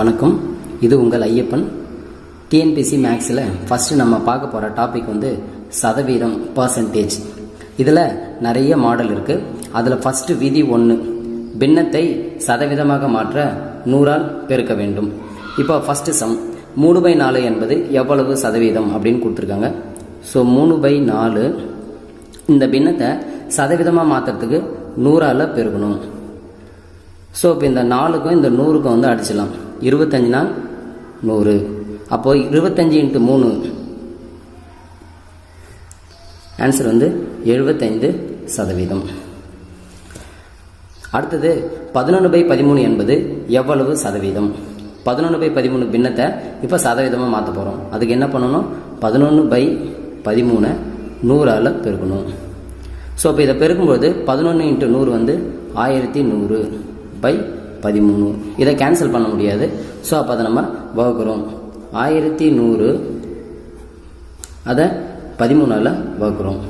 வணக்கம். இது உங்கள் ஐயப்பன். டிஎன்பிசி மேக்ஸில் ஃபஸ்ட்டு நம்ம பார்க்க போகிற டாபிக் வந்து சதவீதம் பர்சன்டேஜ் இதில் நிறைய மாடல் இருக்குது அதில் ஃபஸ்ட்டு விதி ஒன்று பின்னத்தை சதவீதமாக மாற்ற நூறால் பெருக்க வேண்டும். இப்போ ஃபஸ்ட்டு சம் மூணு பை நாலு என்பது எவ்வளவு சதவீதம் அப்படின்னு கொடுத்துருக்காங்க. ஸோ மூணு பை நாலு இந்த பின்னத்தை சதவீதமாக மாற்றுறதுக்கு நூறால் பெருக்கணும் ஸோ இப்போ இந்த நாலுக்கும் இந்த நூறுக்கும் வந்து அடிச்சிடலாம். இருபத்தஞ்சு நாள் நூறு. அப்போ இருபத்தஞ்சு இன்ட்டு மூணு. ஆன்சர் வந்து எழுபத்தைந்து சதவீதம். அடுத்தது பதினொன்று பை பதிமூணு என்பது எவ்வளவு சதவீதம்? பதினொன்று பை பதிமூணு பின்னத்தை இப்போ சதவீதமாக மாற்ற போகிறோம் அதுக்கு என்ன பண்ணணும்? பதினொன்று பை பதிமூணை நூறால் பெருக்கணும். ஸோ இப்போ இதை பெருக்கும்போது பதினொன்று இன்ட்டு நூறு வந்து ஆயிரத்தி நூறு பை பதிமூணு. இதை கேன்சல் பண்ண முடியாது. ஸோ அப்போ அதை நம்ம வகுக்கிறோம். ஆயிரத்தி நூறு. அதை பதிமூணால் வகுக்கிறோம்.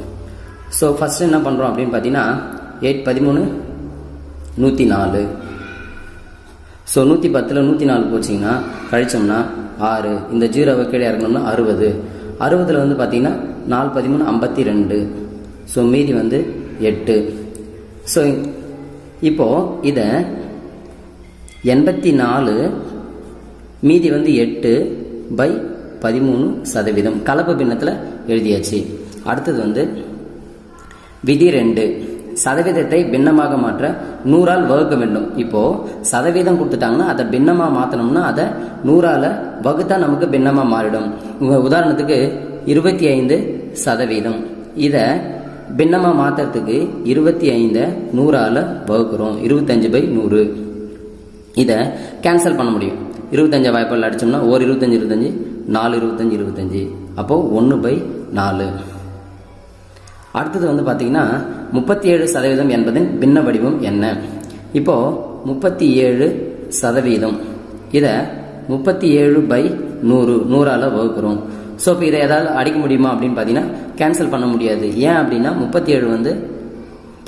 ஸோ ஃபஸ்ட்டு என்ன பண்ணுறோம் அப்படின்னு பார்த்தீங்கன்னா எயிட் பதிமூணு நூற்றி நாலு. ஸோ நூற்றி பத்தில் நூற்றி நாலு போச்சிங்கன்னா கழிச்சோம்னா ஆறு. இந்த ஜீரோவை கீழே இறங்கணும்னா அறுபது. அறுபதில் வந்து பார்த்தீங்கன்னா நாலு பதிமூணு ஐம்பத்தி ரெண்டு. ஸோ மீதி வந்து எட்டு. ஸோ இப்போது இதை எண்பத்தி நாலு மீதி வந்து எட்டு பை பதிமூணு சதவீதம். கலப்பு பின்னத்தில் எழுதியாச்சு. அடுத்தது வந்து விதி ரெண்டு சதவீதத்தை பின்னமாக மாற்ற நூறால் வகுக்க வேண்டும். இப்போது சதவீதம் கொடுத்துட்டாங்கன்னா அதை பின்னமாக மாற்றணும்னா அதை நூறால் வகுத்தா நமக்கு பின்னமாக மாறிடும். உதாரணத்துக்கு இருபத்தி ஐந்து சதவீதம். இதை பின்னமாக மாற்றுறதுக்கு இருபத்தி ஐந்தை நூறால் வகுக்கிறோம். இருபத்தஞ்சு பை நூறு. இதை கேன்சல் பண்ண முடியும். இருபத்தஞ்சு வாய்ப்பால் அடிச்சோம்னா ஒரு இருபத்தஞ்சி இருபத்தஞ்சி நாலு இருபத்தஞ்சு இருபத்தஞ்சு. அப்போது ஒன்று பை நாலு. அடுத்தது வந்து பார்த்தீங்கன்னா முப்பத்தி ஏழு சதவீதம் என்பதன் பின்ன வடிவம் என்ன? இப்போது முப்பத்தி ஏழு சதவீதம். இதை முப்பத்தி ஏழு பை நூறு நூறால் வகுக்கிறோம். ஸோ இப்போ இதை ஏதாவது அடிக்க முடியுமா அப்படின்னு பார்த்தீங்கன்னா கேன்சல் பண்ண முடியாது. ஏன் அப்படின்னா முப்பத்தி ஏழு வந்து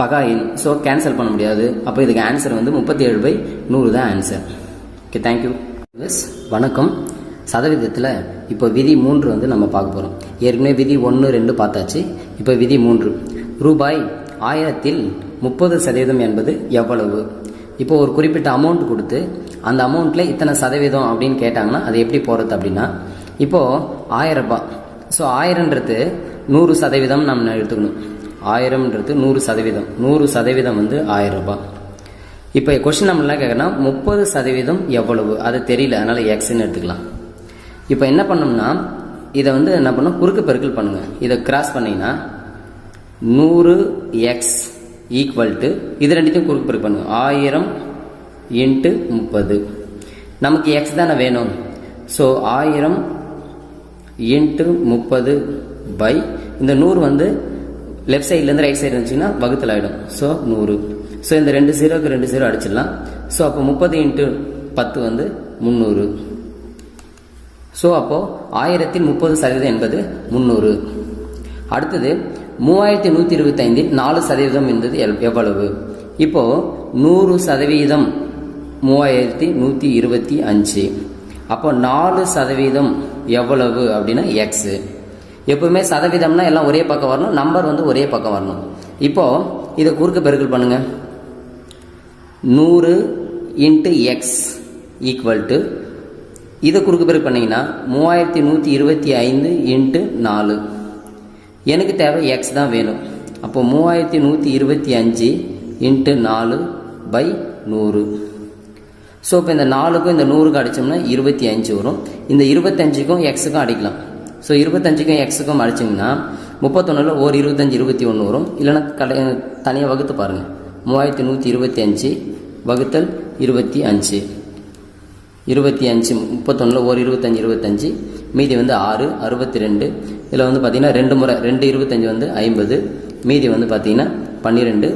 பகாயில் ஸோ கேன்சல் பண்ண முடியாது. அப்போ இதுக்கு ஆன்சர் வந்து முப்பத்தி ஏழு பை நூறு தான் ஆன்சர் ஓகே தேங்க்யூ வணக்கம். சதவீதத்தில் இப்போ விதி மூன்று வந்து நம்ம பார்க்க போகிறோம் ஏற்கனவே விதி ஒன்று ரெண்டு பார்த்தாச்சு. இப்போ விதி மூன்று. ரூபாய் ஆயிரத்தில் முப்பது சதவீதம் என்பது எவ்வளவு? இப்போ ஒரு குறிப்பிட்ட அமௌண்ட் கொடுத்து அந்த அமௌண்ட்டில் இத்தனை சதவீதம் அப்படின்னு கேட்டாங்கன்னா அது எப்படி போகிறது அப்படின்னா இப்போது ஆயிரம் ரூபாய் ஸோ ஆயிரன்றது நூறு சதவீதம் நம்ம எடுத்துக்கணும். ஆயிரம்ன்றது நூறு சதவீதம். நூறு சதவீதம் வந்து ஆயிரம் ரூபாய். இப்போ கொஸ்டின் நம்ம என்ன கேட்கனா முப்பது சதவீதம் எவ்வளவு? அது தெரியல அதனால் எக்ஸ்ன்னு எடுத்துக்கலாம். இப்போ என்ன பண்ணோம்னா இதை வந்து என்ன பண்ணோம்? குறுக்கு பெருக்கல் பண்ணுங்கள் இதை கிராஸ் பண்ணிங்கன்னா நூறு எக்ஸ் ஈக்குவல் டு இது ரெண்டுத்தையும் குறுக்கு பெருக்கல் பண்ணுங்க. ஆயிரம் இன்ட்டு முப்பது. நமக்கு எக்ஸ் தானே வேணும். ஸோ ஆயிரம் இன்ட்டு முப்பது பை இந்த நூறு வந்து லெஃப்ட் சைட்லேருந்து ரைட் சைடு இருந்துச்சுன்னா வகுத்தில் ஆகிடும் ஸோ நூறு. ஸோ இந்த ரெண்டு ஜீரோக்கு ரெண்டு ஜீரோ அடிச்சிடலாம். ஸோ அப்போ முப்பது இன்ட்டு பத்து வந்து முந்நூறு. ஸோ அப்போது ஆயிரத்தில் முப்பது சதவீதம் என்பது முந்நூறு. அடுத்தது மூவாயிரத்தி நூற்றி இருபத்தைந்தில் நாலு சதவீதம் என்பது எவ்வளவு? இப்போது நூறு சதவீதம் மூவாயிரத்தி நூற்றி இருபத்தி அஞ்சு. அப்போ நாலு சதவீதம் எவ்வளவு? அப்படின்னா எக்ஸு எப்பவுமே சதவீதம்னா எல்லாம் ஒரே பக்கம் வரணும் நம்பர் வந்து ஒரே பக்கம் வரணும். இப்போ இதை குறுக்கு பெருக்கல் பண்ணுங்க. நூறு இன்ட்டு எக்ஸ் ஈக்குவல் டு இதை குறுக்கு பெருக்கு பண்ணிங்கன்னா மூவாயிரத்தி நூற்றி இருபத்தி ஐந்து இன்ட்டு நாலு. எனக்கு தேவை எக்ஸ் தான் வேணும். அப்போ மூவாயிரத்தி நூற்றி இருபத்தி அஞ்சு இன்ட்டு நாலு பை நூறு. ஸோ இப்போ இந்த நாலுக்கும் இந்த நூறுக்கும் அடித்தோம்னா இருபத்தி அஞ்சு வரும். இந்த இருபத்தஞ்சுக்கும் எக்ஸுக்கும் அடிக்கலாம். ஸோ இருபத்தஞ்சுக்கும் எக்ஸுக்கும் அடிச்சிங்கன்னா முப்பத்தொன்னில் ஒரு இருபத்தஞ்சி இருபத்தி ஒன்று வரும். இல்லைன்னா கடை தனியாக வகுத்து பாருங்கள் மூவாயிரத்தி நூற்றி இருபத்தி அஞ்சு வகுத்தல் இருபத்தி அஞ்சு. இருபத்தி அஞ்சு முப்பத்தொன்னில் ஒரு இருபத்தஞ்சி இருபத்தஞ்சு. மீதி வந்து ஆறு அறுபத்தி ரெண்டு. இதில் வந்து பார்த்தீங்கன்னா ரெண்டு முறை ரெண்டு இருபத்தஞ்சி வந்து ஐம்பது. மீதி வந்து பார்த்திங்கன்னா பன்னிரெண்டு.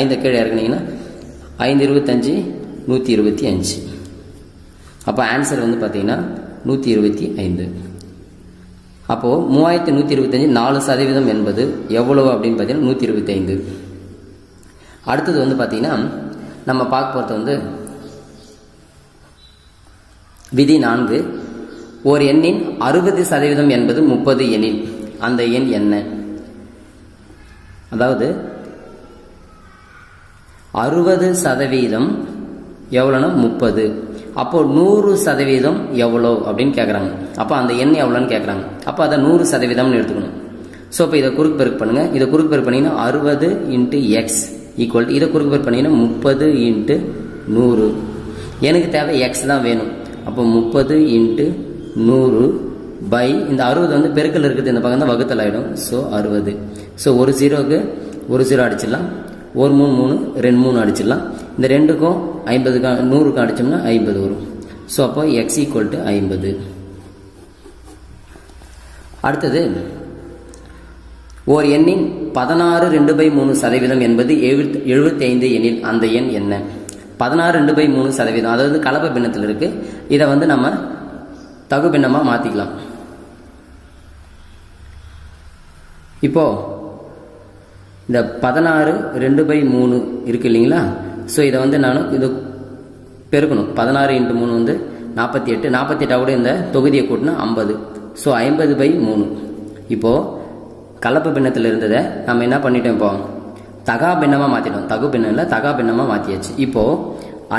ஐந்து கீழே இறக்குனிங்கன்னா ஐந்து இருபத்தஞ்சி நூற்றி இருபத்தி அஞ்சு. அப்போ ஆன்சர் வந்து பார்த்தீங்கன்னா நூற்றி இருபத்தி ஐந்து. அப்போது மூவாயிரத்தி நூற்றி இருபத்தஞ்சு நாலு சதவீதம் என்பது எவ்வளவு அப்படின்னு பார்த்தீங்கன்னா நூற்றி இருபத்தி ஐந்து. அடுத்தது வந்து பார்த்தீங்கன்னா நம்ம பார்க்க போகிறது வந்து விதி நான்கு. ஓர் எண்ணின் அறுபது சதவீதம் என்பது முப்பது எண்ணில். அந்த எண் என்ன? அதாவது அறுபது சதவீதம் எவ்வளோன்னா முப்பது. அப்போ நூறு சதவீதம் எவ்வளோ அப்படின்னு கேட்குறாங்க அப்போ அந்த எண் எவ்வளோன்னு கேட்குறாங்க அப்போ அதை நூறு சதவீதம்னு எடுத்துக்கணும். ஸோ இப்போ இதை குறுக்கு பெருக்கு பண்ணுங்கள் இதை குறுக்கு பெருக்கு பண்ணிங்கன்னா அறுபது இன்ட்டு எக்ஸ் ஈக்குவல் இதை குறுக்கு பெருக்கு பண்ணிங்கன்னா முப்பது இன்ட்டு நூறு. எனக்கு தேவை எக்ஸ் தான் வேணும். அப்போ முப்பது இன்ட்டு நூறு பை இந்த அறுபது வந்து பெருக்கல் இருக்குது இந்த பக்கம் தான் வகுத்தல் ஆகிடும் ஸோ அறுபது. ஸோ ஒரு ஜீரோவுக்கு ஒரு ஜீரோ அடிச்சிடலாம். ஒரு மூணு மூணு ரெண்டு மூணு அடிச்சிடலாம். இந்த ரெண்டுக்கும் ஐம்பது கா நூறுக்கு அடித்தோம்னா ஐம்பது வரும். ஸோ அப்போ எக்ஸ் ஈக்குவல் டு ஐம்பது. அடுத்தது ஓர் எண்ணின் பதினாறு ரெண்டு பை மூணு சதவீதம் என்பது எழுபத் எழுபத்தி ஐந்து எண்ணில் அந்த எண் என்ன? பதினாறு ரெண்டு பை மூணு சதவீதம் அதாவது கலப்பை பின்னத்தில் இருக்குது இதை வந்து நம்ம தகு பின்னமாக மாற்றிக்கலாம் இப்போ இந்த பதினாறு ரெண்டு பை மூணு இருக்கு இல்லைங்களா? ஸோ இதை வந்து நான் இது பெருக்கணும். பதினாறு இன்ட்டு மூணு வந்து நாற்பத்தி எட்டு. நாற்பத்தி எட்டா கூட இந்த தொகுதியை கூட்டினா ஐம்பது. ஸோ ஐம்பது பை மூணு. இப்போது கலப்பு பின்னத்தில் இருந்ததை நம்ம என்ன பண்ணிட்டோம் இப்போ? தகா பின்னமாக மாற்றிட்டோம் தகு பின்னம் இல்லை தகா பின்னமாக மாற்றியாச்சு இப்போது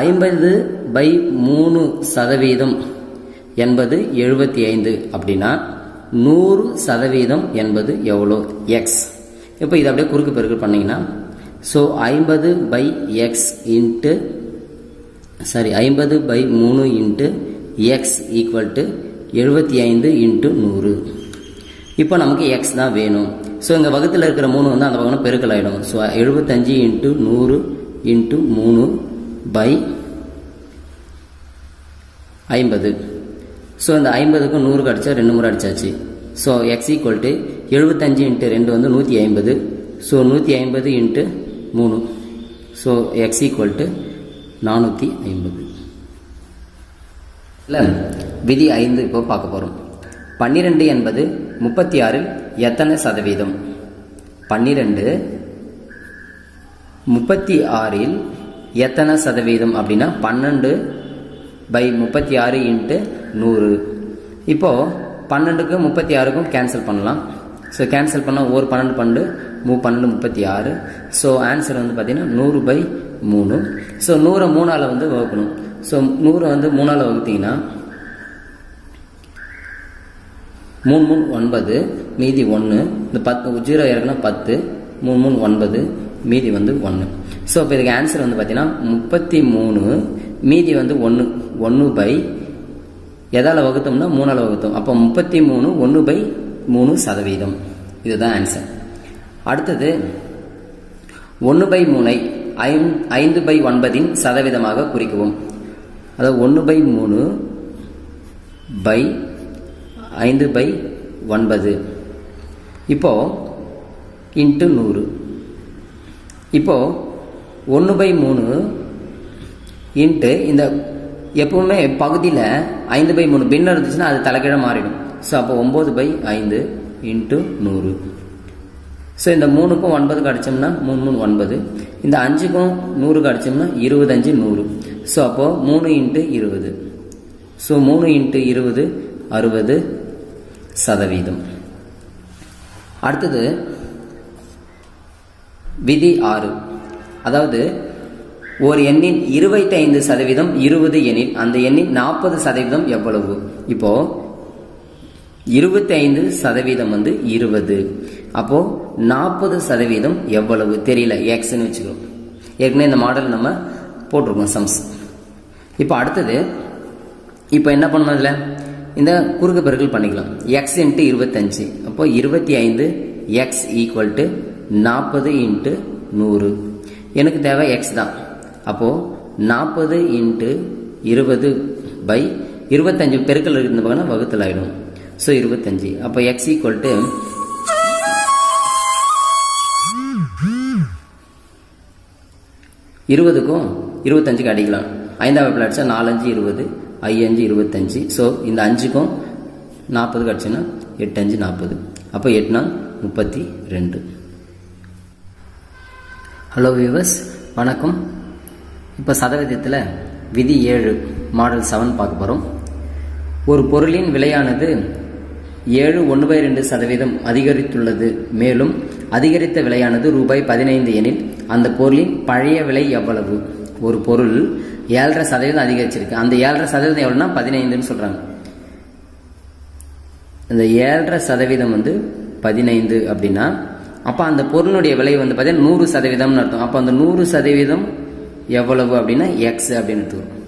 ஐம்பது பை மூணு சதவீதம் என்பது எழுபத்தி ஐந்து. அப்படின்னா நூறு சதவீதம் என்பது எவ்வளோ? எக்ஸ் இப்போ இதை அப்படியே குறுக்கு பெருக்கு பண்ணீங்கன்னா ஸோ ஐம்பது பை எக்ஸ் இன்ட்டு சாரி ஐம்பது பை மூணு இன்ட்டு எக்ஸ் ஈக்குவல் டு எழுபத்தி ஐந்து இன்ட்டு நூறு. இப்போ நமக்கு எக்ஸ் தான் வேணும். ஸோ இங்கே வகுத்தில் இருக்கிற மூணு வந்து அந்த பக்கம் பெருக்கல் ஆகிடும் ஸோ எழுபத்தஞ்சு இன்ட்டு நூறு இன்ட்டு மூணு பை ஐம்பது. ஸோ இந்த ஐம்பதுக்கும் நூறு அடித்தா ரெண்டு முறை அடித்தாச்சு ஸோ எக்ஸ் ஈக்குவல் டு எழுபத்தஞ்சு இன்ட்டு ரெண்டு வந்து நூற்றி ஐம்பது. ஸோ நூற்றி ஐம்பது இன்ட்டு மூணு. ஸோ எக்ஸ் ஈக்குவல் டு நானூற்றி ஐம்பது. இல்லை விதி ஐந்து இப்போ பார்க்க போகிறோம் பன்னிரெண்டு என்பது முப்பத்தி ஆறில் எத்தனை சதவீதம்? பன்னிரெண்டு முப்பத்தி ஆறில் எத்தனை சதவீதம் அப்படின்னா பன்னெண்டு பை முப்பத்தி ஆறு இன்ட்டு நூறு. இப்போது பன்னெண்டுக்கும் முப்பத்தி ஆறுக்கும் கேன்சல் பண்ணலாம். ஸோ கேன்சல் பண்ணால் ஒரு பன்னெண்டு பன்னெண்டு மூ பன்னெண்டு முப்பத்தி ஆறு ஸோ ஆன்சர் வந்து பார்த்தீங்கன்னா நூறு பை மூணு. ஸோ நூறை மூணால் வந்து வகுக்கணும். ஸோ நூறை வந்து மூணால் வகுத்தீங்கன்னா மூணு மூணு ஒன்பது மீதி ஒன்று இந்த பத்து ஜீரோ இறக்குனா பத்து. மூணு மூணு ஒன்பது மீதி வந்து ஒன்று ஸோ இப்போ இதுக்கு ஆன்சர் வந்து பார்த்தீங்கன்னா முப்பத்தி மூணு மீதி வந்து ஒன்று ஒன்று பை எதால் வகுத்தோம்னா மூணால் வகுத்தோம். அப்போ முப்பத்தி மூணு ஒன்று பை மூணு சதவீதம். இதுதான் ஆன்சர் அடுத்தது ஒன்று பை மூணை ஐந் ஐந்து பை ஒன்பதின் சதவீதமாக குறிக்கவும். அதாவது ஒன்று பை மூணு பை ஐந்து பை ஒன்பது. இப்போ இன்ட்டு நூறு. இப்போ ஒன்று பை மூணு இன்ட்டு இந்த எப்பவுமே பகுதியில் ஐந்து பை மூணு பின்னம் இருந்துச்சுன்னா அது தலைகீழ மாறிடும். ஸோ அப்போ ஒம்பது பை ஐந்து இன்ட்டு நூறு. ஸோ இந்த மூணுக்கும் ஒன்பதுக்கு அடித்தோம்னா மூணு மூணு ஒன்பது. இந்த அஞ்சுக்கும் நூறுக்கு அடித்தோம்னா இருபத்தஞ்சு நூறு. ஸோ அப்போது மூணு இன்ட்டு இருபது. ஸோ மூணு இன்ட்டு இருபது அறுபது சதவீதம். அடுத்தது விதி ஆறு. அதாவது ஒரு எண்ணின் இருபத்தி ஐந்து சதவீதம் இருபது எண்ணில் அந்த எண்ணின் நாற்பது சதவீதம் எவ்வளவு? இப்போ இருபத்தி ஐந்து சதவீதம் வந்து இருபது. அப்போது நாற்பது சதவீதம் எவ்வளவு தெரியல எக்ஸ்ன்னு வச்சுக்கோ ஏற்கனவே இந்த மாடல் நம்ம போட்டிருக்கோம் சம்ஸ் இப்போ அடுத்தது இப்போ என்ன பண்ணணும் அதில் இந்த குறுக்கு பெருக்கல் பண்ணிக்கலாம். எக்ஸ் இன்ட்டு இருபத்தஞ்சு. அப்போ இருபத்தி ஐந்து எக்ஸ் ஈக்குவல் டு நாற்பது இன்ட்டு நூறு. எனக்கு தேவை எக்ஸ் தான். அப்போது நாற்பது இன்ட்டு இருபது பை இருபத்தஞ்சு பெருக்கல் இருக்கிற பக்கம் வகுத்தல் ஆகிடும் ஸோ இருபத்தஞ்சு. அப்போ எக்ஸ் ஈக்குவல் டு இருபதுக்கும் இருபத்தஞ்சுக்கு அடிக்கலாம். ஐந்தாவது வகுப்பில் அடித்தா நாலஞ்சு இருபது ஐயஞ்சு இருபத்தஞ்சு. ஸோ இந்த அஞ்சுக்கும் நாற்பதுக்கு அடிச்சுன்னா எட்டு அஞ்சு நாற்பது. அப்போ எட்டுனா முப்பத்தி ரெண்டு. ஹலோ வியூவர்ஸ் வணக்கம். இப்போ சதவீதத்தில் விதி ஏழு மாடல் செவன் பார்க்க போகிறோம் ஒரு பொருளின் விலையானது ஏழு ஒன்று பை ரெண்டு சதவீதம் அதிகரித்துள்ளது. மேலும் அதிகரித்த விலையானது ரூபாய் பதினைந்து எனில் அந்த பொருளின் பழைய விலை எவ்வளவு? ஒரு பொருள் ஏழரை சதவீதம் அதிகரிச்சிருக்கு. அந்த ஏழரை சதவீதம் எவ்வளோனா பதினைந்துன்னு சொல்கிறாங்க இந்த ஏழரை சதவீதம் வந்து பதினைந்து அப்படின்னா அப்போ அந்த பொருளுடைய விலை வந்து பார்த்தீங்கன்னா நூறு சதவீதம்னு அர்த்தம். அப்போ அந்த நூறு சதவீதம் எவ்வளவு அப்படின்னா எக்ஸ் அப்படின்னு எடுத்துக்கிறோம்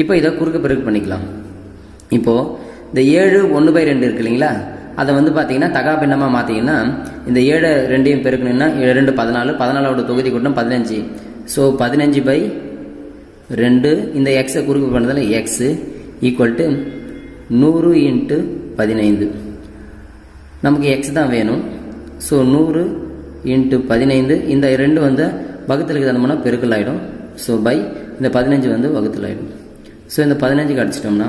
இப்போ இதை குறுக்க பிறகு பண்ணிக்கலாம். இப்போது இந்த ஏழு ஒன்று பை ரெண்டு இருக்கு இல்லைங்களா? அதை வந்து பார்த்தீங்கன்னா தகா பின்னமாக மாற்றிங்கன்னா இந்த ஏழு ரெண்டையும் பெருக்கணும்னா ரெண்டு பதினாலு பதினாலோட தொகுதி கூட்டம் பதினஞ்சு. ஸோ பதினஞ்சு பை ரெண்டு இந்த எக்ஸை குறுக்கு பண்ணதில் எக்ஸு ஈக்குவல் டு நூறு இன்ட்டு பதினைந்து. நமக்கு எக்ஸ் தான் வேணும். ஸோ நூறு இன்ட்டு பதினைந்து இந்த ரெண்டு வந்து வகுத்தலுக்கு தந்தோம்னா பெருக்கல் ஆகிடும் ஸோ பை இந்த பதினஞ்சு வந்து வகுத்தல் ஆகிடும் ஸோ இந்த பதினஞ்சுக்கு அடிச்சிட்டோம்னா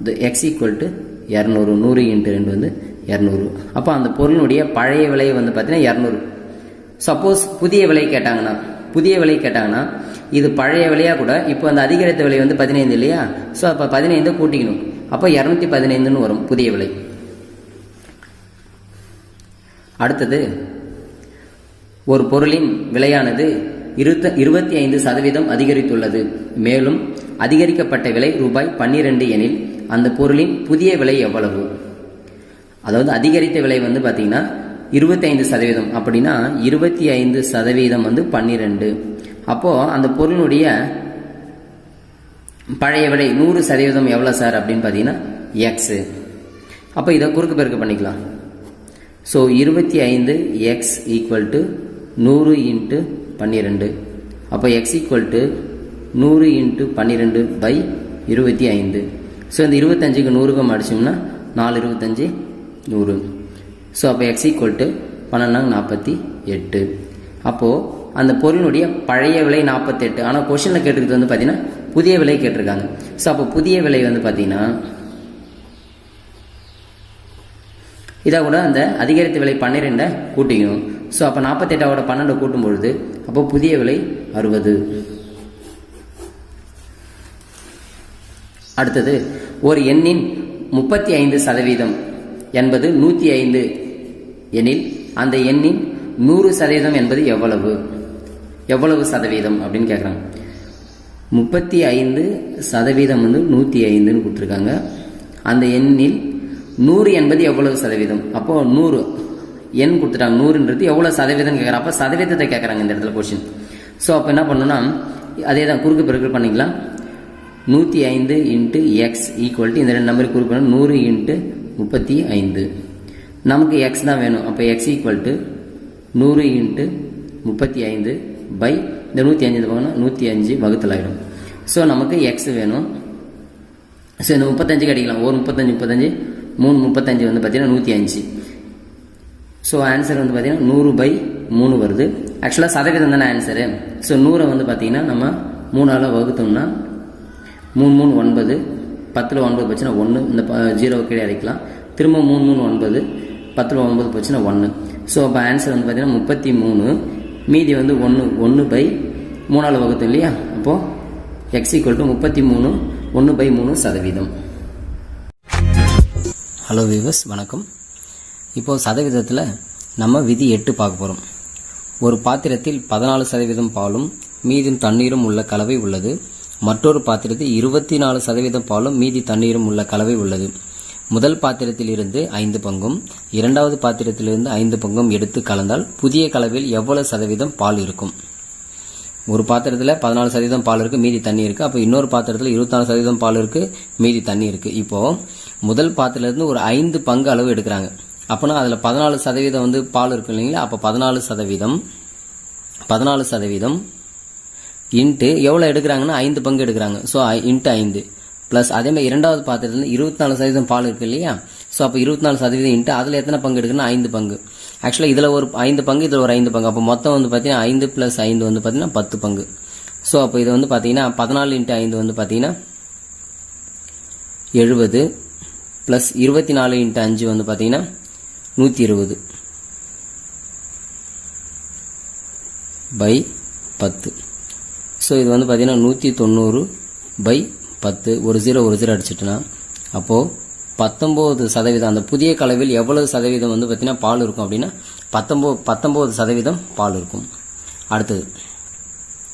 இந்த எக்ஸ் ஈக்குவல் டு இரநூறு நூறு இன்ட்டு ரெண்டு வந்து இரநூறு. அப்போ அந்த பொருளினுடைய பழைய விலை வந்து பார்த்தீங்கன்னா இரநூறு. சப்போஸ் புதிய விலை கேட்டாங்கன்னா புதிய விலை கேட்டாங்கன்னா இது பழைய விலையாக கூட இப்போ அந்த அதிகரித்த விலை வந்து பதினைந்து இல்லையா? ஸோ அப்போ பதினைந்து கூட்டிக்கணும். அப்போ இரநூத்தி பதினைந்துன்னு வரும் புதிய விலை. அடுத்தது ஒரு பொருளின் விலையானது இருபத்த இருபத்தி ஐந்து சதவீதம் அதிகரித்துள்ளது. மேலும் அதிகரிக்கப்பட்ட விலை ரூபாய் பன்னிரெண்டு எனில் அந்த பொருளின் புதிய விலை எவ்வளவு? அதாவது அதிகரித்த விலை வந்து பார்த்தீங்கன்னா இருபத்தைந்து சதவீதம். அப்படின்னா இருபத்தி ஐந்து சதவீதம் வந்து பன்னிரெண்டு. அப்போது அந்த பொருளுடைய பழைய விலை நூறு சதவீதம் எவ்வளோ சார் அப்படின்னு பார்த்தீங்கன்னா எக்ஸு அப்போ இதை குறுக்கு பெருக்கு பண்ணிக்கலாம். ஸோ இருபத்தி ஐந்து எக்ஸ் ஈக்குவல் டு நூறு இன்ட்டு பன்னிரெண்டு. அப்போ எக்ஸ் ஈக்குவல் டு நூறு இன்ட்டு பன்னிரெண்டு பை இருபத்தி ஐந்து ஸோ இந்த இருபத்தஞ்சுக்கு நூறுக்கு அடிச்சோம்னா நாலு இருபத்தஞ்சி நூறு. ஸோ அப்போ எக்ஸ் ஈக்குவல் டு பன்னெண்டாங்க நாற்பத்தி எட்டு. அப்போது அந்த பொருளினுடைய பழைய விலை நாற்பத்தெட்டு ஆனால் கொஷனில் கேட்டிருக்கிறது வந்து பார்த்தீங்கன்னா புதிய விலை கேட்டிருக்காங்க. ஸோ அப்போ புதிய விலை வந்து பார்த்தீங்கன்னா இதை கூட அந்த அதிகரித்த விலை பன்னிரெண்டை கூட்டிக்கணும். ஸோ அப்போ நாற்பத்தெட்டாவோட பன்னெண்டு கூட்டும் பொழுது அப்போ புதிய விலை அறுபது. அடுத்தது ஒரு எண்ணின் முப்பத்தி ஐந்து சதவீதம் என்பது நூற்றி ஐந்து எனில் அந்த எண்ணின் நூறு சதவீதம் என்பது எவ்வளவு? எவ்வளவு சதவீதம் அப்படின்னு கேட்குறாங்க முப்பத்தி ஐந்து சதவீதம் வந்து நூற்றி ஐந்துன்னு கொடுத்துருக்காங்க. அந்த எண்ணில் நூறு என்பது எவ்வளவு சதவீதம்? அப்போது நூறு. எண் கொடுத்துட்டாங்க நூறுன்றது எவ்வளோ சதவீதம் கேட்குறாங்க அப்போ சதவீதத்தை கேட்குறாங்க இந்த இடத்துல கொஷின் ஸோ அப்போ என்ன பண்ணணும்னா அதே தான் குறுக்கு பெருக்கல் பண்ணிக்கலாம். நூற்றி ஐந்து இன்ட்டு எக்ஸ் ஈக்குவல் டு இந்த ரெண்டு நம்பருக்கு குறுக்கு பண்ணணும் நூறு இன்ட்டு முப்பத்தி ஐந்து. நமக்கு எக்ஸ் தான் வேணும். அப்போ எக்ஸ் ஈக்குவல் டு நூறு இன்ட்டு முப்பத்தி ஐந்து பை இந்த நூற்றி அஞ்சு போகணும் நூற்றி அஞ்சு வகுத்தல் ஆகிடும் ஸோ நமக்கு எக்ஸ் வேணும். ஸோ இந்த முப்பத்தஞ்சுக்கு அடிக்கலாம் ஒரு முப்பத்தஞ்சு முப்பத்தஞ்சு மூணு முப்பத்தஞ்சு வந்து பார்த்தீங்கன்னா நூற்றி அஞ்சு ஸோ ஆன்சர் வந்து பார்த்தீங்கன்னா நூறு பை மூணு வருது. ஆக்சுவலாக சதவீதம் தானே ஆன்சரு ஸோ நூறை வந்து பார்த்தீங்கன்னா நம்ம மூணால் வகுத்தோம்னா மூணு மூணு ஒன்பது பத்தில் ஒன்பது போச்சுன்னா ஒன்று இந்த ஜீரோ கீழே அடிக்கலாம் திரும்ப மூணு மூணு ஒன்பது பத்தில் ஒன்பது போச்சுன்னா ஒன்று ஸோ அப்போ ஆன்சர் வந்து பார்த்தீங்கன்னா முப்பத்தி மூணு மீதி வந்து ஒன்று ஒன்று பை மூணாவது வகுத்து இல்லையா? அப்போது எக்ஸ் ஈக்குவல் டு முப்பத்தி மூணு ஒன்று பை மூணு சதவீதம். ஹலோ விவஸ் வணக்கம். இப்போது சதவீதத்தில் நம்ம விதி எட்டு பார்க்க போகிறோம் ஒரு பாத்திரத்தில் பதினாலு சதவீதம் பாலும் மீதும் தண்ணீரும் உள்ள கலவை உள்ளது. மற்றொரு பாத்திரத்தில் இருபத்தி நாலு சதவீதம் பாலும் மீதி தண்ணீரும் உள்ள கலவை உள்ளது. முதல் பாத்திரத்தில் இருந்து ஐந்து பங்கும் இரண்டாவது பாத்திரத்திலிருந்து ஐந்து பங்கும் எடுத்து கலந்தால் புதிய கலவையில் எவ்வளவு சதவீதம் பால் இருக்கும்? ஒரு பாத்திரத்தில் பதினாலு சதவீதம் பால் இருக்கு மீதி தண்ணி இருக்கு. அப்போ இன்னொரு பாத்திரத்தில் இருபத்தாலு சதவீதம் பால் இருக்கு மீதி தண்ணி இருக்கு. இப்போ முதல் பாத்திரத்துலேருந்து ஒரு ஐந்து பங்கு அளவு எடுக்கிறாங்க. அப்போனா அதில் பதினாலு சதவீதம் வந்து பால் இருக்கு இல்லைங்களா? அப்போ பதினாலு சதவீதம் பதினாலு சதவீதம் இன்ட்டு எவ்வளோ எடுக்கிறாங்கன்னா ஐந்து பங்கு எடுக்கிறாங்க. ஸோ இன்ட்டு ஐந்து. ப்ளஸ் அதே மாதிரி இரண்டாவது பாத்திரத்தில் இருபத்தி நாலு சதவீதம் பால் இருக்கு இல்லையா? ஸோ அப்போ இருபத்தி நாலு சதவீதம் இன்ட்டு அதில் எத்தனை பங்கு எடுக்குன்னா ஐந்து பங்கு. ஆக்சுவலாக இதில் ஒரு ஐந்து பங்கு இதில் ஒரு ஐந்து பங்கு. அப்போ மொத்தம் வந்து பார்த்தீங்கன்னா ஐந்து ப்ளஸ் ஐந்து வந்து பார்த்தீங்கன்னா பத்து பங்கு. ஸோ அப்போ இது வந்து பார்த்தீங்கன்னா பதினாலு இன்ட்டு ஐந்து வந்து பார்த்தீங்கன்னா எழுபது ப்ளஸ் இருபத்தி நாலு இன்ட்டு அஞ்சு வந்து பார்த்தீங்கன்னா நூற்றி இருபது பை பத்து. ஸோ இது வந்து பார்த்தீங்கன்னா நூற்றி தொண்ணூறு பை பத்து. ஒரு ஜீரோ ஒரு ஜீரோ அடிச்சிட்டுனா அப்போது பத்தொம்போது சதவீதம் அந்த புதிய கலவையில் எவ்வளவு சதவீதம் வந்து பார்த்தீங்கன்னா பால் இருக்கும் அப்படின்னா பத்தொம்போது பத்தொம்போது சதவீதம் பால் இருக்கும். அடுத்தது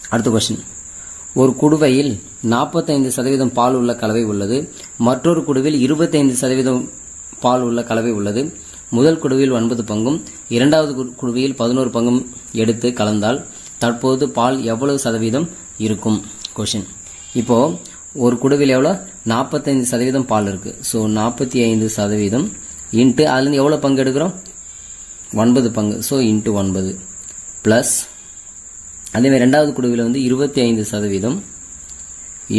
அடுத்த கொஸ்டின் ஒரு குடுவையில் நாற்பத்தைந்து சதவீதம் பால் உள்ள கலவை உள்ளது. மற்றொரு குடுவில் இருபத்தைந்து சதவீதம் பால் உள்ள கலவை உள்ளது. முதல் குடுவையில் ஒன்பது பங்கும் இரண்டாவது கு- குடுவையில் பதினோரு பங்கும் எடுத்து கலந்தால் தற்போது பால் எவ்வளவு சதவீதம் இருக்கும் கொஷின் இப்போ ஒரு குடுவில் எவ்வளோ? நாற்பத்தைந்து சதவீதம் பால் இருக்கு. ஸோ நாற்பத்தி ஐந்து சதவீதம் இன்ட்டு அதுலேருந்து எவ்வளோ பங்கு எடுக்கிறோம்? ஒன்பது பங்கு. ஸோ இன்ட்டு ஒன்பது. ப்ளஸ் அதேமாதிரி ரெண்டாவது குடுவில் வந்து இருபத்தி ஐந்து சதவீதம்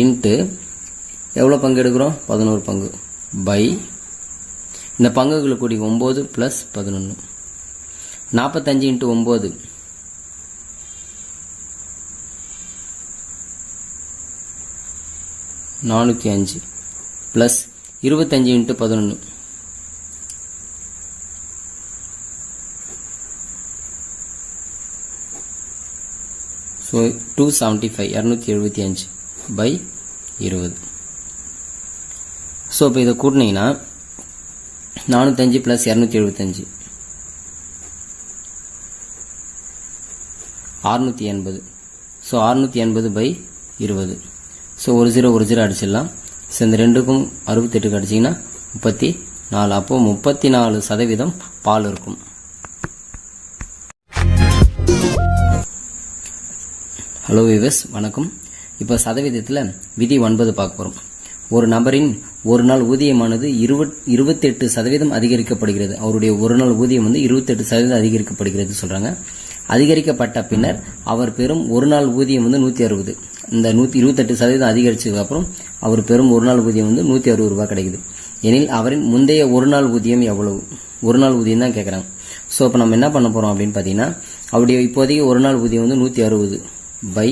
இன்ட்டு எவ்வளோ பங்கு எடுக்கிறோம்? பதினோரு பங்கு. பை இந்த பங்குகளை கூடி ஒம்பது ப்ளஸ் பதினொன்று நாற்பத்தஞ்சு இன்ட்டு ஒம்பது நானூற்றி அஞ்சு ப்ளஸ் இருபத்தஞ்சு இன்ட்டு பதினொன்று ஸோ டூ செவன்ட்டி ஃபைவ் இரநூத்தி எழுபத்தி அஞ்சு பை இருபது. ஸோ இப்போ இதை கூட்டினீங்கன்னா நானூற்றஞ்சு ப்ளஸ் இரநூத்தி எழுபத்தஞ்சு. அறுநூற்றி எண்பது. ஸோ அறுநூற்றி எண்பது பை இருபது. ஸோ ஒரு ஜீரோ ஒரு ஜீரோ அடிச்சிடலாம். ஸோ இந்த ரெண்டுக்கும் அறுபத்தெட்டுக்கு அடிச்சிங்கன்னா முப்பத்தி நாலு அப்போது முப்பத்தி நாலு சதவீதம் பால் இருக்கும். ஹலோ விவஸ் வணக்கம். இப்போ சதவீதத்தில் விதி ஒன்பது பார்க்க போகிறோம் ஒரு நபரின் ஒரு நாள் ஊதியமானது இருபத் இருபத்தெட்டு சதவீதம் அதிகரிக்கப்படுகிறது. அவருடைய ஒரு நாள் ஊதியம் வந்து இருபத்தெட்டு சதவீதம் அதிகரிக்கப்படுகிறது சொல்கிறாங்க அதிகரிக்கப்பட்ட பின்னர் அவர் பெறும் ஒரு நாள் ஊதியம் வந்து நூற்றி அறுபது. இந்த நூற்றி இருபத்தெட்டு சதவீதம் அதிகரிச்சதுக்கு அப்புறம் அவர் பெறும் ஒரு நாள் ஊதியம் வந்து நூற்றி அறுபது ரூபாய் கிடைக்குது. எனில் அவரின் முந்தைய ஒரு நாள் ஊதியம் எவ்வளவு? ஒரு நாள் ஊதியம் தான் கேட்குறாங்க ஸோ இப்போ நம்ம என்ன பண்ண போகிறோம் அப்படின்னு பார்த்தீங்கன்னா அவருடைய இப்போதைக்கு ஒரு நாள் ஊதியம் வந்து நூற்றி அறுபது பை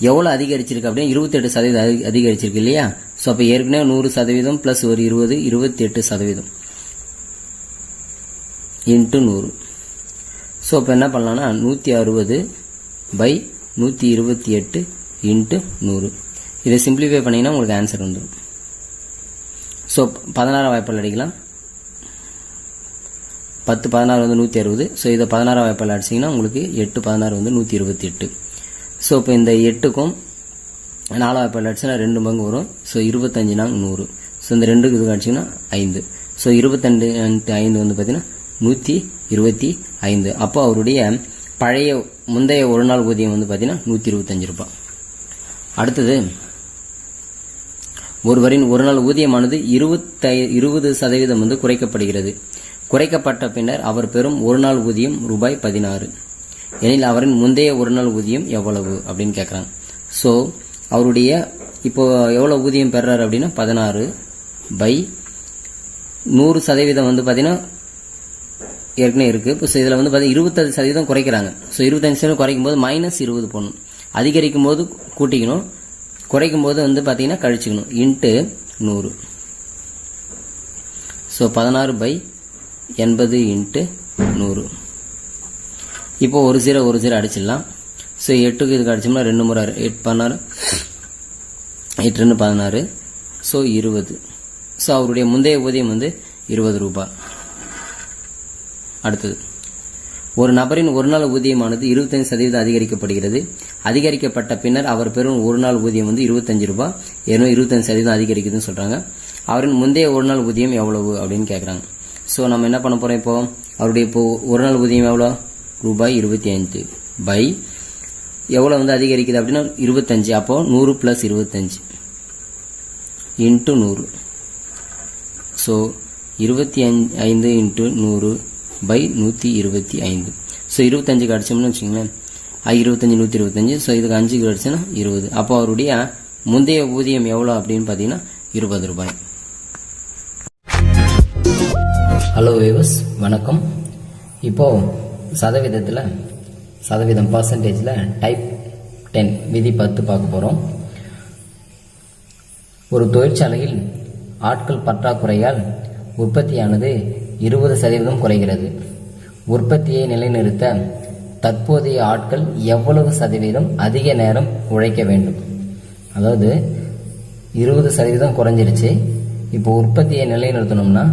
எவ்வளோ அதிகரிச்சிருக்கு அப்படின்னு இருபத்தெட்டு சதவீதம் அதிக- அதிகரிச்சிருக்கு இல்லையா? ஸோ அப்போ ஏற்கனவே நூறு சதவீதம் ப்ளஸ் ஒரு இருபது இருபத்தி எட்டு சதவீதம் இன்ட்டு நூறு. ஸோ இப்போ என்ன பண்ணலாம்னா நூற்றி அறுபது பை நூற்றி இருபத்தி எட்டு இன்ட்டு நூறு. இதை சிம்பிளிஃபை பண்ணிங்கன்னா உங்களுக்கு ஆன்சர் வந்துடும் ஸோ பதினாறாம் வாய்ப்பால் அடிக்கலாம். பத்து பதினாறு வந்து நூற்றி அறுபது. ஸோ இதை பதினாறாம் வாய்ப்பால் அடிச்சிங்கன்னா உங்களுக்கு எட்டு பதினாறு வந்து நூற்றி இருபத்தி எட்டு. ஸோ இப்போ இந்த எட்டுக்கும் நாலாம் வாய்ப்பால் அடிச்சுன்னா ரெண்டு பங்கு வரும். ஸோ இருபத்தஞ்சுனா நூறு. ஸோ இந்த ரெண்டுக்கு இதுக்கு அடிச்சிங்கன்னா ஐந்து. ஸோ இருபத்தெண்டு ஐந்து வந்து பார்த்தீங்கன்னா நூற்றி இருபத்தி ஐந்து. அப்போ அவருடைய பழைய முந்தைய ஒரு நாள் ஊதியம் வந்து பார்த்தீங்கன்னா நூற்றி இருபத்தஞ்சு ரூபாய். அடுத்தது ஒருவரின் ஒரு நாள் ஊதியமானது இருபத்தை இருபது சதவீதம் வந்து குறைக்கப்படுகிறது. குறைக்கப்பட்ட பின்னர் அவர் பெறும் ஒரு நாள் ஊதியம் ரூபாய் பதினாறு. எனில் அவரின் முந்தைய ஒரு நாள் ஊதியம் எவ்வளவு அப்படின்னு கேட்குறாங்க ஸோ அவருடைய இப்போ எவ்வளோ ஊதியம் பெறாரு அப்படின்னா பதினாறு பை நூறு சதவீதம் வந்து பார்த்தீங்கன்னா ஏற்கனவே இருக்குது இப்போ இதில் வந்து பார்த்தீங்கன்னா இருபத்தஞ்சு சதவீதம் குறைக்கிறாங்க. ஸோ இருபத்தஞ்சு சதவீதம் குறைக்கும் போது மைனஸ் இருபது போடணும். அதிகரிக்கும் போது கூட்டிக்கணும். குறைக்கும் போது வந்து பார்த்தீங்கன்னா கழிச்சுக்கணும். இன்ட்டு நூறு. ஸோ பதினாறு பை எண்பது இன்ட்டு நூறு. இப்போ ஒரு ஜீரோ ஒரு ஜீரோ அடிச்சிடலாம். ஸோ எட்டுக்கு இதுக்கு அடிச்சோம்னா ரெண்டு முறை எட்டு பதினாறு. எட்டு ரெண்டு பதினாறு. ஸோ இருபது. ஸோ அவருடைய முந்தைய ஊதியம் வந்து இருபது ரூபாய் அடுத்தது. ஒரு நபரின் ஒரு நாள் ஊதியமானது இருபத்தஞ்சு சதவீதம் அதிகரிக்கப்படுகிறது. அதிகரிக்கப்பட்ட பின்னர் அவர் பெறும் ஒரு நாள் ஊதியம் வந்து இருபத்தஞ்சு ரூபாய் ஏன்னா இருபத்தஞ்சு சதவீதம் அதிகரிக்குதுன்னு சொல்றாங்க. அவரின் முந்தைய ஒரு நாள் ஊதியம் எவ்வளவு அப்படின்னு கேட்குறாங்க ஸோ நம்ம என்ன பண்ண போறோம் இப்போ? அவருடைய இப்போ ஒரு நாள் ஊதியம் எவ்வளோ? ரூபாய் இருபத்தி ஐந்து பை எவ்வளோ வந்து அதிகரிக்குது அப்படின்னா இருபத்தஞ்சு. அப்போ நூறு ப்ளஸ் இருபத்தஞ்சு இன்ட்டு நூறு. ஸோ இருபத்தி அஞ்சு ஐந்து இன்ட்டு நூறு பை நூற்றி இருபத்தி ஐந்து. ஸோ இருபத்தஞ்சுக்கு அடிச்சோம்னு வச்சுங்களேன் ஐ இருபத்தஞ்சு நூற்றி இருபத்தஞ்சு. ஸோ இதுக்கு அஞ்சுக்கு அடிச்சோன்னா இருபது. அப்போ அவருடைய முந்தைய ஊதியம் எவ்வளோ அப்படின்னு பார்த்தீங்கன்னா இருபது ரூபாய். ஹலோ வியூவர்ஸ் வணக்கம். இப்போ சதவீதத்தில் சதவீதம் பர்சன்டேஜில் டைப் டென் விதி பத்து பார்க்க போகிறோம் ஒரு தொழிற்சாலையில் ஆட்கள் பற்றாக்குறையால் உற்பத்தியானது இருபது சதவீதம் குறைகிறது. உற்பத்தியை நிலைநிறுத்த தற்போதைய ஆட்கள் எவ்வளவு சதவீதம் அதிக நேரம் உழைக்க வேண்டும்? அதாவது இருபது சதவீதம் குறைஞ்சிருச்சு. இப்போ உற்பத்தியை நிலைநிறுத்தணும்னா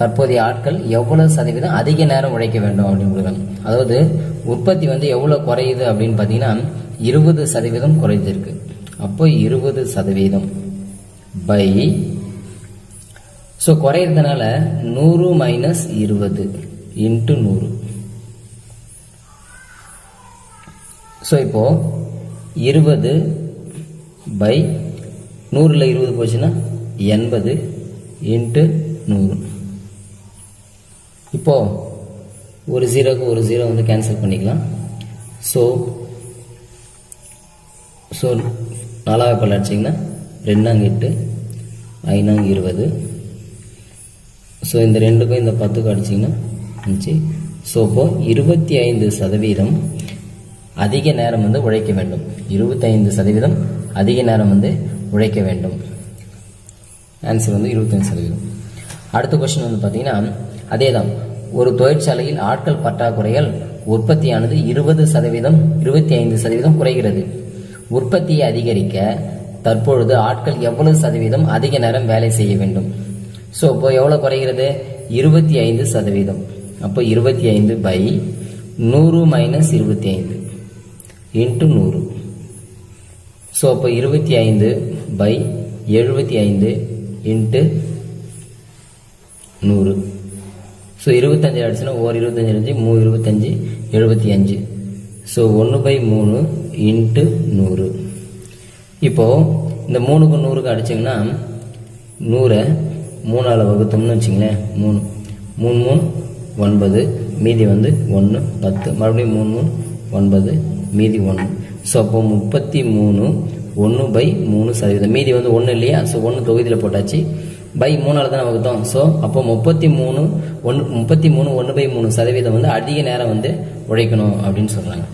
தற்போதைய ஆட்கள் எவ்வளவு சதவீதம் அதிக நேரம் உழைக்க வேண்டும் அப்படின்னு கொடுக்குறாங்க அதாவது உற்பத்தி வந்து எவ்வளோ குறையுது அப்படின்னு பார்த்தீங்கன்னா இருபது சதவீதம் குறைஞ்சிருக்கு. அப்போ இருபது சதவீதம் பை ஸோ குறையிறதுனால நூறு மைனஸ் இருபது இன்ட்டு நூறு. ஸோ இப்போது இருபது பை நூறில் இருபது போச்சுன்னா எண்பது இன்ட்டு நூறு. இப்போது ஒரு ஜீரோக்கு ஒரு ஜீரோ வந்து கேன்சல் பண்ணிக்கலாம். ஸோ ஸோ நாலாவது பல்ல அடிச்சிங்கன்னா ரெண்டாங்க எட்டு ஐநாங்க இருபது. ஸோ இந்த ரெண்டுக்கும் இந்த பத்துக்கும் அடிச்சிங்கன்னா அஞ்சு. ஸோ இப்போ இருபத்தி ஐந்து சதவீதம் அதிக நேரம் வந்து உழைக்க வேண்டும். இருபத்தைந்து சதவீதம் அதிக நேரம் வந்து உழைக்க வேண்டும். ஆன்சர் வந்து இருபத்தஞ்சு சதவீதம். அடுத்த கொஸ்டின் வந்து பார்த்தீங்கன்னா அதே தான் ஒரு தொழிற்சாலையில் ஆட்கள் பற்றாக்குறையால் உற்பத்தியானது இருபது சதவீதம் இருபத்தி ஐந்து சதவீதம் குறைகிறது. உற்பத்தியை அதிகரிக்க தற்பொழுது ஆட்கள் எவ்வளவு சதவீதம் அதிக நேரம் வேலை செய்ய வேண்டும்? ஸோ இப்போ எவ்வளோ குறைகிறது? இருபத்தி ஐந்து சதவீதம். அப்போ இருபத்தி ஐந்து பை நூறு மைனஸ் இருபத்தி ஐந்து இன்ட்டு நூறு. ஸோ அப்போ இருபத்தி ஐந்து பை எழுபத்தி ஐந்து இன்ட்டு நூறு. ஸோ இருபத்தஞ்சு அடிச்சுன்னா ஓர் இருபத்தஞ்சு அடிச்சு மூணு இருபத்தஞ்சு எழுபத்தி அஞ்சு ஸோ ஒன்று பை மூணு இன்ட்டு நூறு. இப்போது இந்த மூணுக்கு நூறுக்கு அடிச்சிங்கன்னா நூறை மூணால் வகுத்தோம்னு வச்சிங்களேன் மூணு. மூணு மூணு ஒன்பது. மீதி வந்து ஒன்று பத்து. மறுபடியும் மூணு மூணு ஒன்பது. மீதி ஒன்று ஸோ அப்போ முப்பத்தி மூணு ஒன்று பை மூணு சதவீதம். மீதி வந்து ஒன்று இல்லையா? ஸோ ஒன்று தொகுதியில் போட்டாச்சு. பை மூணால் தானே வகுத்தோம். ஸோ அப்போ முப்பத்தி மூணு ஒன்று முப்பத்தி மூணு ஒன்று பை மூணு சதவீதம் வந்து அதிக நேரம் வந்து உழைக்கணும் அப்படின்னு சொல்கிறாங்க